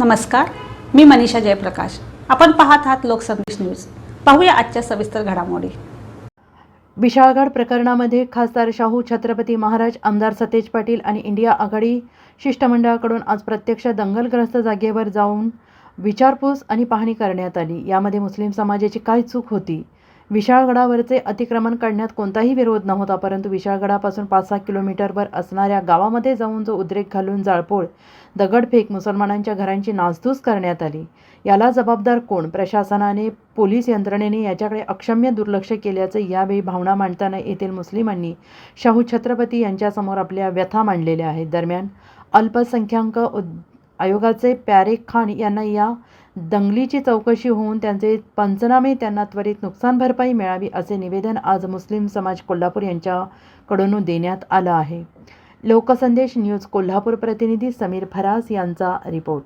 नमस्कार मी मनीषा जयप्रकाश. आपण पाहत आहात लोकसंदेश न्यूज. पाहूया आजच्या सविस्तर घडामोडी. विशाळगड प्रकरणामध्ये खासदार शाहू छत्रपती महाराज आमदार सतेज पाटील आणि इंडिया आघाडी शिष्टमंडळाकडून आज प्रत्यक्ष दंगलग्रस्त जागेवर जाऊन विचारपूस आणि पाहणी करण्यात आली. यामध्ये मुस्लिम समाजाची काय चूक होती? विशाळगडावरचे अतिक्रमण काढण्यात कोणताही विरोध नव्हता परंतु विशाळगडापासून पाच सहा किलोमीटरवर असणाऱ्या गावामध्ये जाऊन जो उद्रेक घालून जाळपोळ दगडफेक मुसलमानांच्या घरांची नासधूस करण्यात आली. याला जबाबदार कोण? प्रशासनाने पोलीस यंत्रणेने याच्याकडे अक्षम्य दुर्लक्ष केल्याचं यावेळी भावना मांडताना येथील मुस्लिमांनी शाहू छत्रपती यांच्यासमोर आपल्या व्यथा मांडलेल्या आहेत. दरम्यान अल्पसंख्याक उद आयोगाचे प्यारे खान यांना या दंगलीची चौकशी होऊन त्यांचे पंचनामे त्यांना त्वरित नुकसान भरपाई मिळावी असे निवेदन आज मुस्लिम समाज कोल्हापूर यांच्याकडून देण्यात आलं आहे. लोकसंदेश न्यूज कोल्हापूर प्रतिनिधी समीर फरास यांचा रिपोर्ट.